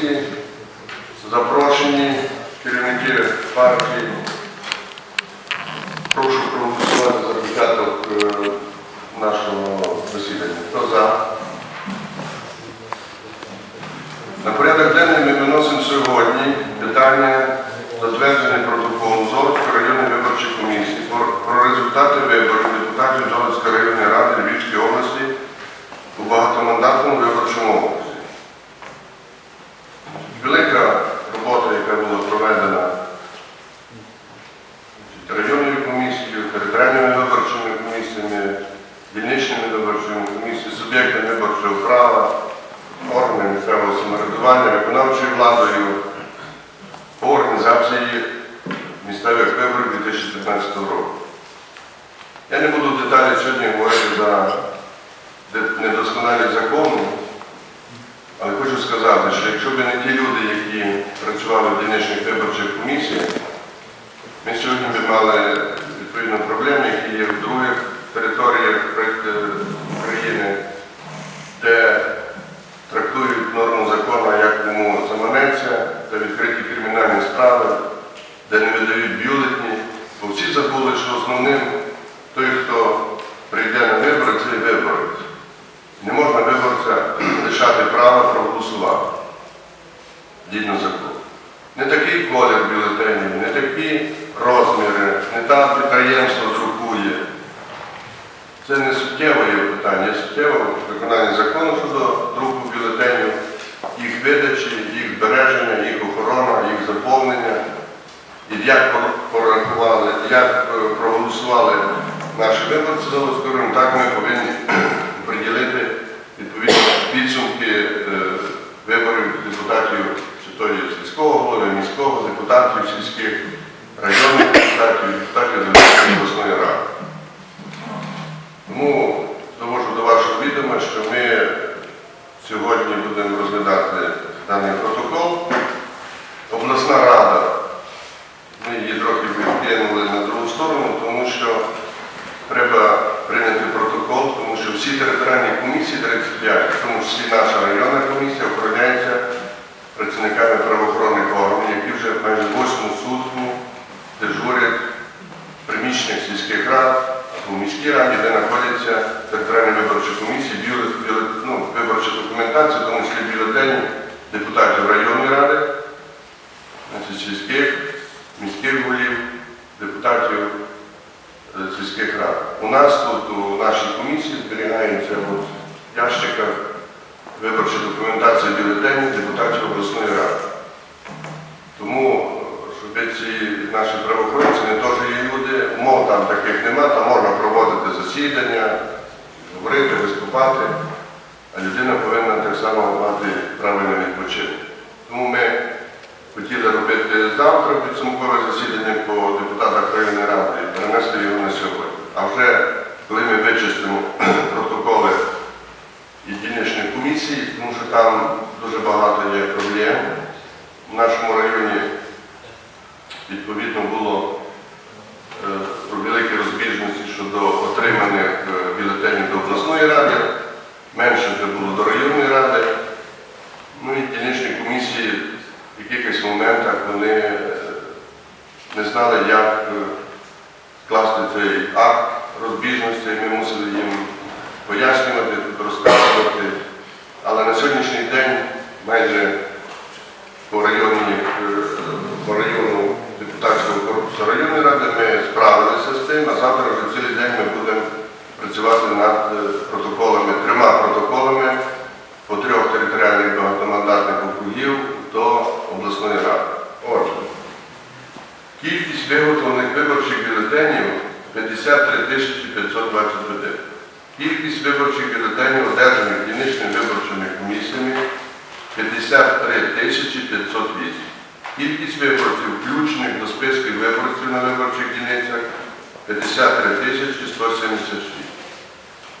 комісії, запрошені керівники партії. Прошу проголосувати за початок е, нашого засідання. Хто за? На порядок денний ми виносимо сьогодні питання затвердження протоколу Золотської районної виборчої комісії про, результати виборів депутатів Золотської районної ради Львівської області у багатомандатному виборчому. Велика робота, яка була проведена районною комісією, територіальними виборчими комісіями, дільничними виборчими комісіями, суб'єктами виборчого права, органами місцевого самоврядування, виконавчою владою по організації місцевих виборів 2015 року. Я не буду деталі сьогодні говорити за недосконалість закону, але хочу сказати, що якщо б не ті люди, які працювали в дільничних виборчих комісіях, ми сьогодні б мали відповідно проблеми, які є в других територіях е, України, де трактують норму закону, як кому заманеться, де відкриті кримінальні справи, де не видають бюлетні. Бо всі забули, що основним той, хто прийде на вибори, це виборець. Не можна виборця лишати права проголосувати згідно закону. Не такий колір бюлетенів, не такі розміри, не там підприємство друкує. Це не суттєве є питання, є суттєве виконання закону щодо друку бюлетенів, їх видачі, їх збереження, їх охорона, їх заповнення. І як порахували, як е, проголосували наші виборці за Лоскором, так ми повинні приділити відповідні підсумки е, виборів депутатів чи то є сільського голови, міського, депутатів сільських, районних депутатів, депутатів Зеленської обласної ради. Тому довожу до вашого відома, що ми сьогодні будемо розглядати даний протокол. Обласна рада, ми її трохи відкинули на другу сторону, тому що треба прийняти протокол, тому що всі територіальні комісії, 35, в тому числі наша районна комісія, охороняється працівниками правоохоронних майже восьму сутку дежурять в приміщеннях сільських рад, у міській раді, де знаходяться територіальні виборчі комісії, ну, виборча документація, тому числі бюлетені депутатів районної ради, сільських, міських голів, депутатів е, сільських рад. У нас тут, у нашій комісії, зберігається в ящиках виборча документація бюлетенів депутатів обласної ради. Тому, щоб ці наші правоохоронці не теж є люди, умов там таких нема, там можна проводити засідання, говорити, виступати, а людина повинна так само мати право на відпочинок. Тому ми хотіли робити завтра підсумкове засідання по депутатах районної ради перенести його на сьогодні. А вже коли ми вичистимо протоколи і дільничних комісій, тому що там дуже багато є проблем. В нашому районі відповідно було е, про великі розбіжності щодо отриманих е, бюлетенів до обласної ради, менше вже було до районної ради. Ну і дільничні комісії в якихось моментах вони е, не знали, як скласти цей акт розбіжності, ми мусили їм пояснювати, розказувати. Але на майже по районі, е, по району депутатського корпусу районної ради ми справилися з тим, а завтра вже цілий день ми будемо працювати над е, протоколами, трьома протоколами по трьох територіальних багатомандатних округів до обласної ради. Отже, кількість виготовлених виборчих бюлетенів 53 тисячі 521. Кількість виборчих бюлетенів, одержаних дільничними виборчими комісіями 53 тисячі 508. Кількість виборців, включених до списків виборців на виборчих дільницях 53 176.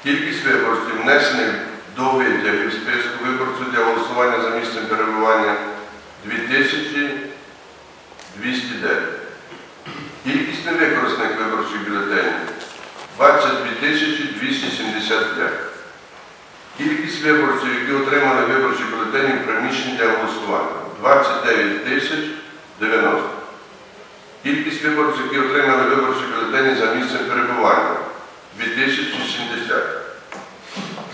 Кількість виборців, внесених до витягів списку виборців для голосування за місцем перебування 2209. Кількість невикористаних виборчих бюлетенів 22 275. Кількість виборців, які отримали виборчі бюлетені в приміщенні для голосування 29 тисяч 90. Кількість виборців, які отримали виборчі бюлетені за місцем перебування 2070.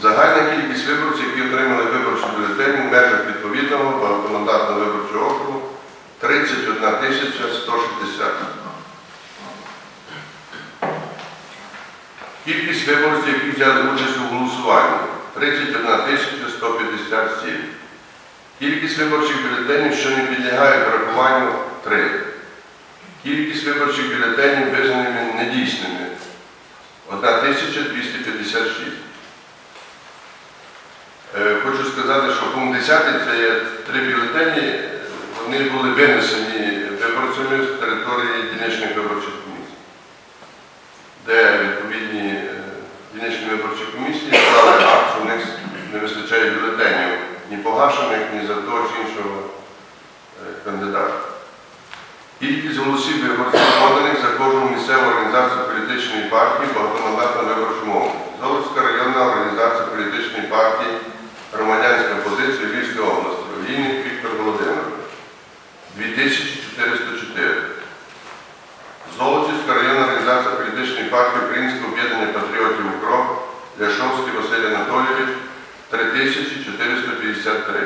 Загальна кількість виборців, які отримали виборчі бюлетені в межах відповідного багатомандатного виборчого округу 31 160. Кількість виборців, які взяли участь у голосуванні 31 157. Кількість виборчих бюлетенів, що не підлягають врахуванню 3. Кількість виборчих бюлетенів визнаними недійсними 1256. Е, Хочу сказати, що пункт 10 це є три бюлетені, вони були винесені виборцями з території дільничних виборчих комісій, де відповідні дільничні виборчі комісії склали акт, що в них не вистачає бюлетенів ні погашених, ні за того чи іншого е, кандидата. Кількість голосів виборців поданих за кожну місцеву організацію політичної партії багатомандатна виборчому окрузі. Золотська районна організація політичної партії Громадянська позиція Львівської області. Олійник Віктор Володимирович. 2404. Золочівська районна організація політичної партії Українського об'єднання патріотів УКРОП Ляшовський Василь Анатолійович 3453.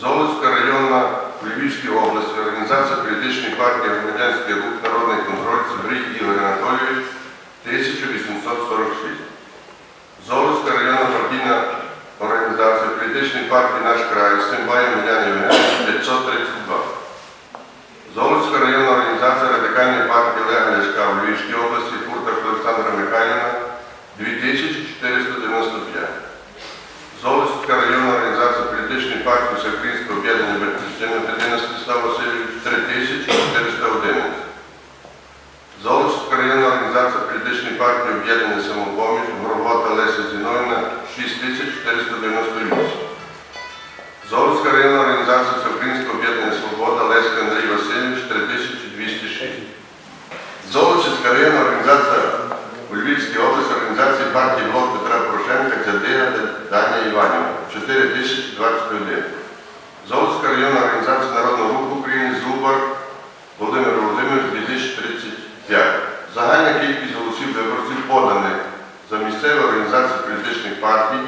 Золотська районна в Львівській області організація політичної партії Громадянський рух Народний контроль Цибрій Ігор Анатолійович 1846. Золотська районна партійна організація політичної партії Наш край Симбай Милян Євгенович 532. Золотська районна організація Радикальної партії Олега Ляшка області районна організація Народного руху України Зубар Володимир Володимирович 2035. Загальна кількість голосів виборців поданих за місцеві організації політичних партій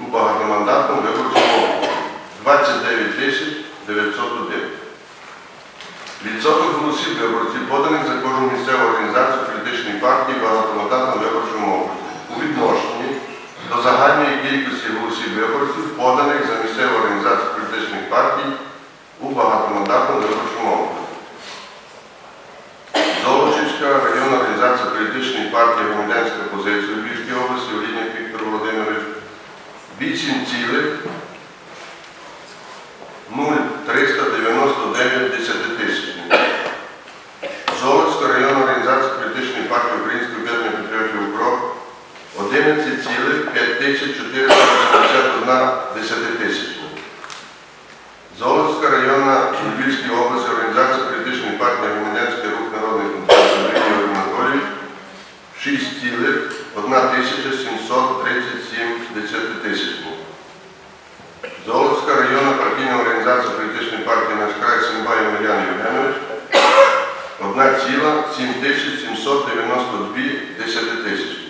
у багатомандатному виборчому окрузі 29 тисяч 901. Відсоток голосів виборців поданих за кожну місцеву організацію політичної партії в багатомандатному виборчому окрузі у відношенні до загальної кількості голосів виборців, поданих за місцеву організацію політичних партій у багатомандатному виборчому окрузі. Золочівська районна організація політичної партії Громадянська позиція у Львівській області Олійник Віктор Володимирович 8 цілих 0,399 десятитисячних. Золотська районна організація політичної партії Українського об'єднання патріотів УКРОП 11,5481 десятитисячна. Золотська районна в Львівській області організація політичної партії Громадянський рух народних контролів Ігор Анатолійович 6,1737 десятитисячних. Золотська районна партійна організація політичної партії «Наш край» Симбай Омелян Євгенович 1,7792 десятитисячні.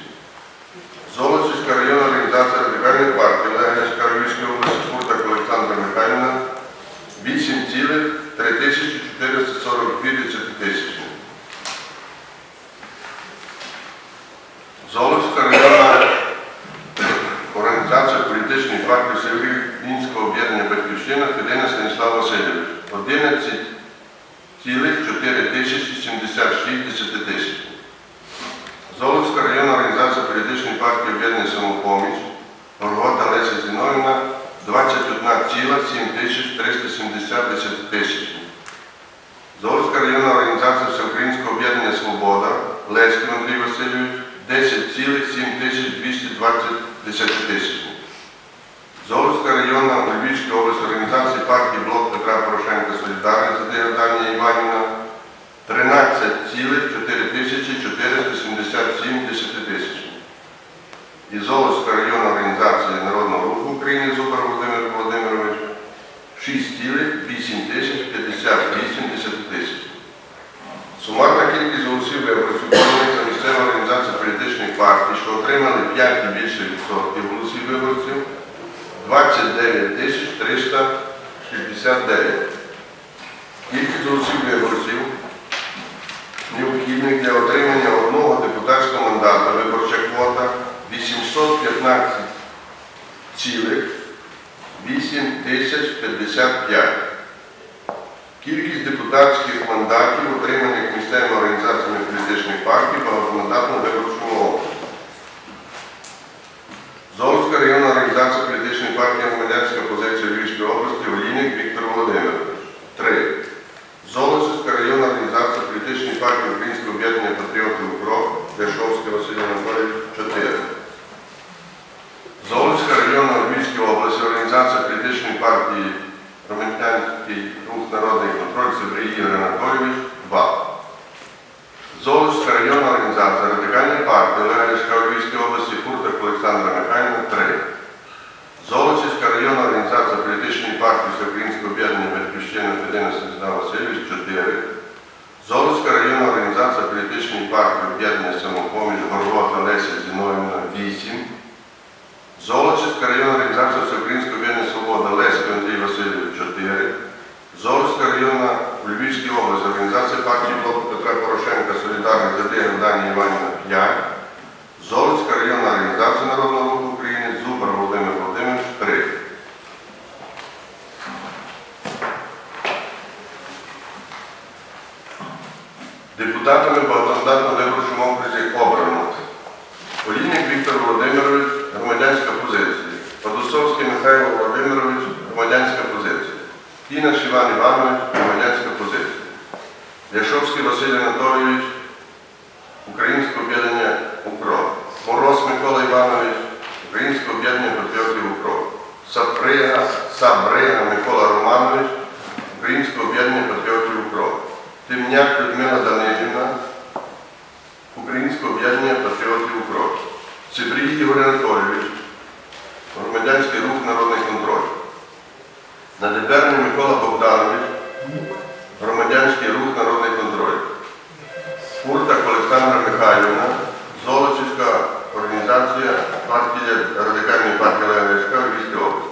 Золочівська районна організація радикальної партії Олега Ляшка Львівської області Фуртак Олександра Михайлівна 8,3442 тисячі. Золовська районна Організація політичної партії Мінського об'єднання Батьківщина Федина Станіслав Васильович 11,4076 десятитисячних. Золотська районна організація політичної партії об'єднання самопоміч Горгота Леся Зіновна 21,7370 тисяч. Золотська районна організація Всеукраїнського об'єднання Свобода Леський Андрій Васильович 10,7220 тисяч. Золотська районна Львівська область організації партії Блок Петра Порошенка Солідарність отримали 5 і більше відсотків голосів виборців 29 тисяч 369. Кількість голосів виборців, необхідних для отримання одного депутатського мандата виборча квота 815 цілих 8 Кількість депутатських мандатів, отриманих місцевими організаціями політичних партій, багатомандатного виборців. партії Громадянський рух народний контроль Сибрій Ігор Анатолійович 2. Золочська районна організація Радикальної партії Олега Лішка у Львівській області Фуртак Олександра Михайлівна 3. Золочівська районна організація політичної партії Всеукраїнського об'єднання Батьківщини Федина Станіслав Васильович Козловський Василь Анатолійович, Українське об'єднання «Укроп», Мороз Микола Іванович, Українське об'єднання патріотів «Укроп», Саприга, Сабрига Микола Романович, Українське об'єднання патріотів «Укроп», Тимняк Людмила Данилівна, Українське об'єднання патріотів «Укроп», Цибрій Ігор Анатолійович, Громадянський рух народний контроль. Надеберний Микола Богданович, Громадянський рух народний контроль. Муртак Олександра Михайлівна, Золочівська організація партії Радикальної партії Леонидська Львівській області.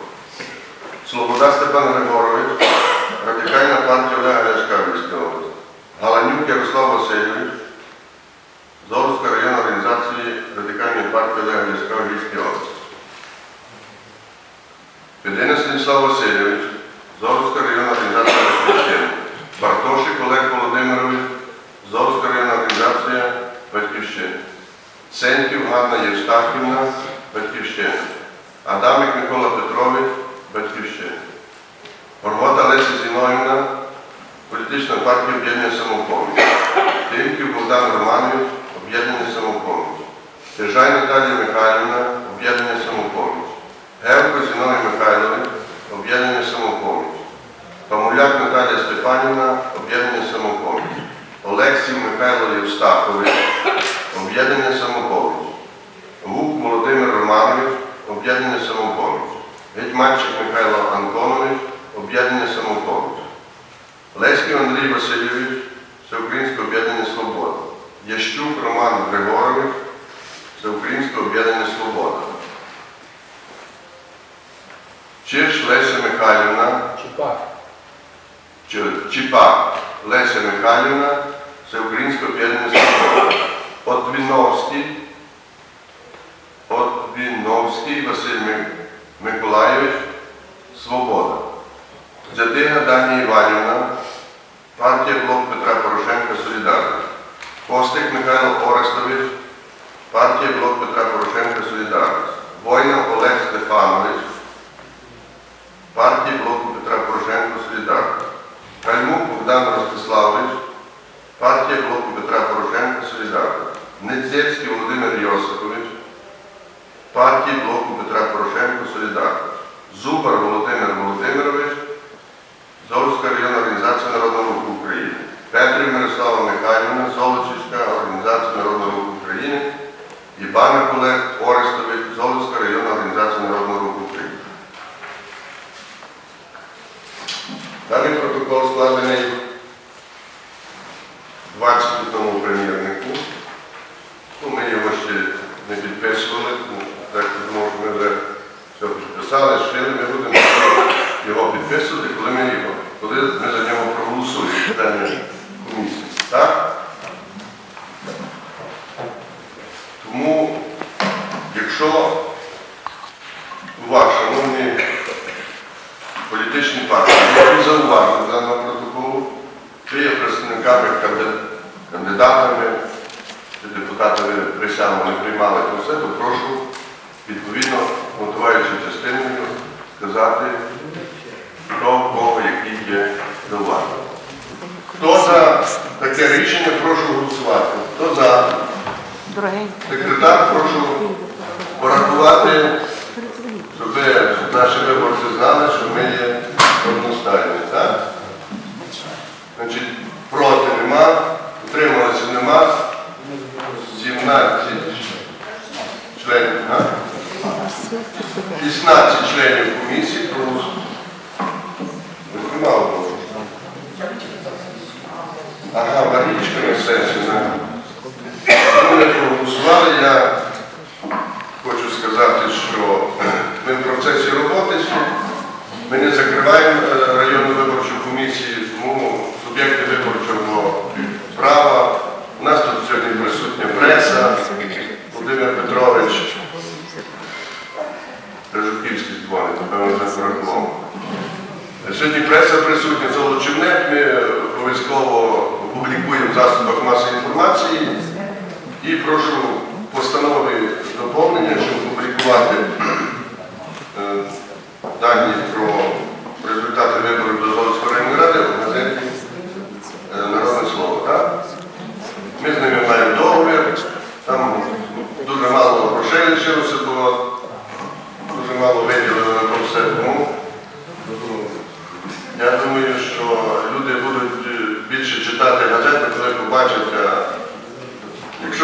Слобода Степан Григорович, Радикальна партія Леонидська Львівській області. obstáculos Stig Mihajlo puolesta бачити тому примірнику. Ну, Ми його ще не підписували, так тому що ми вже все підписали, шили, ми будемо його підписувати, коли ми його, коли ми за нього проголосуємо питання комісії. Так? Тому, якщо у вас, шановні політичні партії, які зауважили даного протоколу, чи є представниками кандидатів кандидатами, депутатами присягнули, приймали це, то прошу відповідно мотиваючи частиною сказати про кого, який є до вас. Хто за таке рішення, прошу голосувати. Хто за? Секретар, прошу порахувати, щоб наші виборці знали, що ми є одностайні. Так? Значить, проти нема.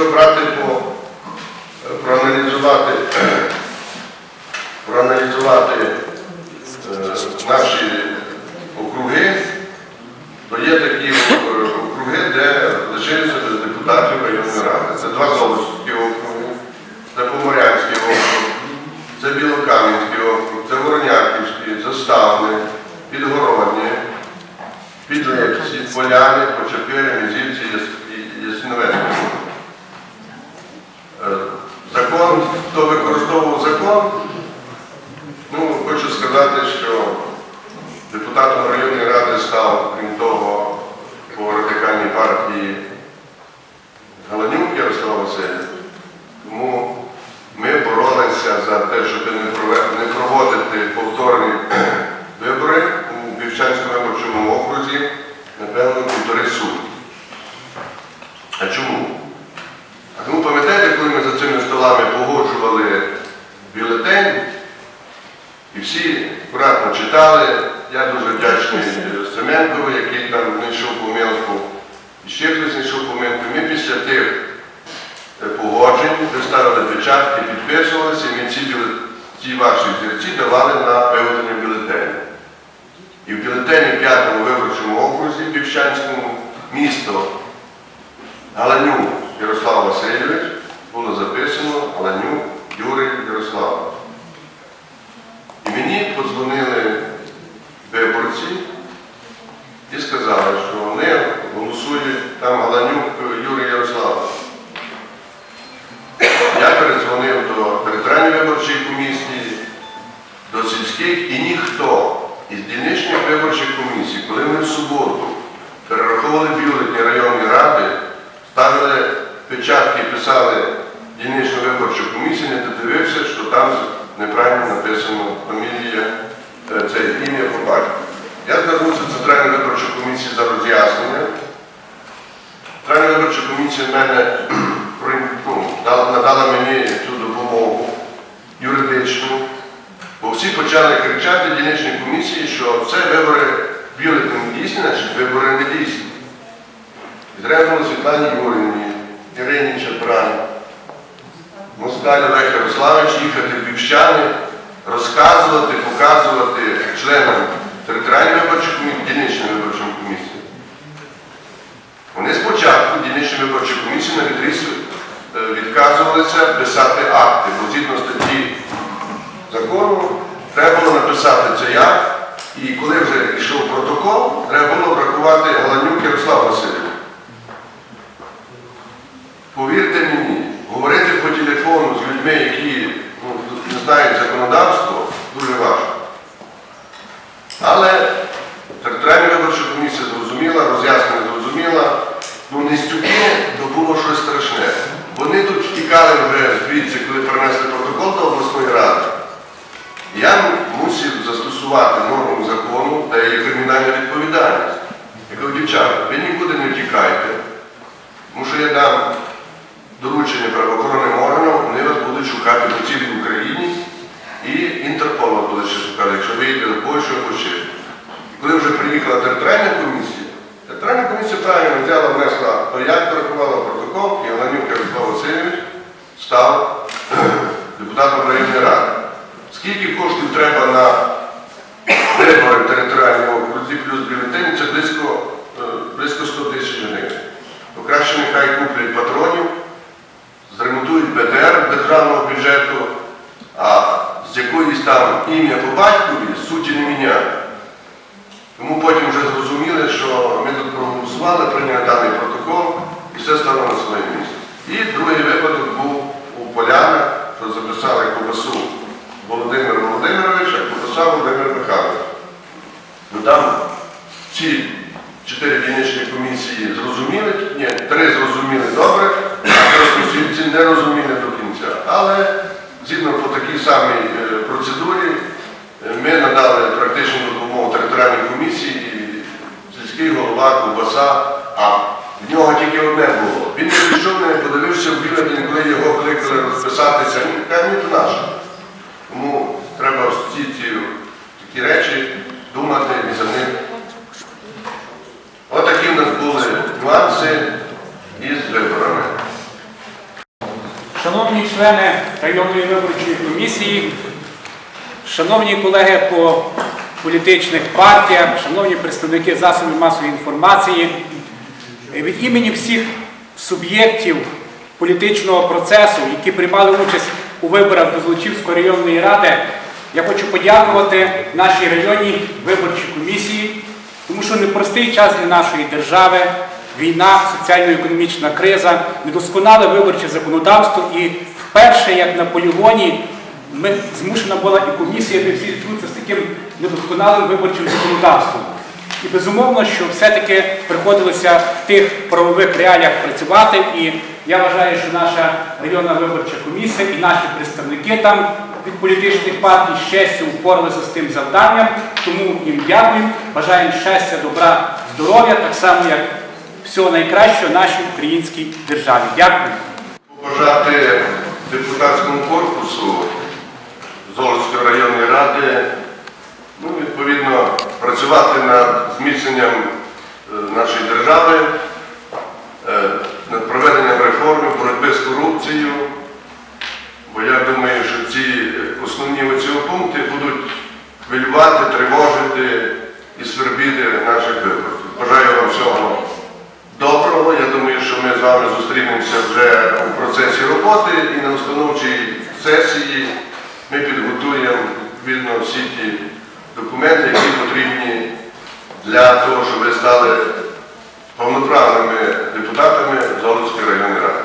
Якщо брати по е, проаналізувати, проаналізувати мені цю допомогу юридичну, бо всі почали кричати в дільничній комісії, що це вибори бюлетень дійсні, значить вибори не дійсні. Відреагували Світлані Юрівні, Ірині Чепрані, Москаль Олег Ярославович їхати в Бівщани, розказувати, показувати членам територіальної виборчої комісії, дільничної виборчої комісії. Вони спочатку дільничної виборчої комісії на відрізку Е, відказувалися писати акти, бо згідно статті закону треба було написати цей акт. І коли вже йшов протокол, треба було врахувати Галанюк Ярослава Васильович. Повірте мені, говорити по телефону з людьми, які ну, не знають законодавство, став депутатом районної ради. Скільки коштів треба на вибори територіального окрузі плюс бюлетені, це близько, е, близько 100 тисяч гривень. То краще нехай куплять патронів, зремонтують БТР державного бюджету, а з якоїсь там ім'я по батькові суті не міняє. Тому потім вже зрозуміли, що ми тут проголосували, прийняли даний протокол і все стало на своє місце. І другий випадок був у Полянах, що записали Ковбасу Володимир Володимирович, а Ковбаса Володимир Михайлович. Ну там ці чотири дільничні комісії зрозуміли, ні, три зрозуміли добре, а розпосільці не розуміли до кінця. Але згідно по такій самій е, процедурі е, ми надали практичну допомогу територіальній комісії, і сільський голова, ковбаса, а в нього тільки одне було. Він не пішов, не подивився в бюлетені, коли його кликали розписатися. Він каже, ні, то наше. Тому треба всі ці такі речі думати і за них. Отакі в нас були нюанси із виборами. Шановні члени районної виборчої комісії, шановні колеги по політичних партіях, шановні представники засобів масової інформації, від імені всіх суб'єктів політичного процесу, які приймали участь у виборах до Злочівської районної ради, я хочу подякувати нашій районній виборчій комісії, тому що непростий час для нашої держави, війна, соціально-економічна криза, недосконале виборче законодавство і вперше, як на полігоні, ми змушена була і комісія де всі з таким недосконалим виборчим законодавством. І безумовно, що все-таки приходилося в тих правових реаліях працювати. І я вважаю, що наша районна виборча комісія і наші представники там від політичних партій з честю впоралися з тим завданням. Тому їм дякую. Бажаємо щастя, добра, здоров'я, так само як всього найкращого нашій українській державі. Дякую. Побажати депутатському корпусу Золотської районної ради, ну, відповідно, працювати над зміцненням е, нашої держави, е, над проведенням реформи, боротьби з корупцією. Бо я думаю, що ці е, основні оці пункти будуть хвилювати, тривожити і свербіти наших виборців. Бажаю вам всього доброго. Я думаю, що ми з вами зустрінемося вже у процесі роботи і на установчій сесії ми підготуємо відповідно всі ті документи, які потрібні для того, щоб ви стали повноправними депутатами Золотської районної ради.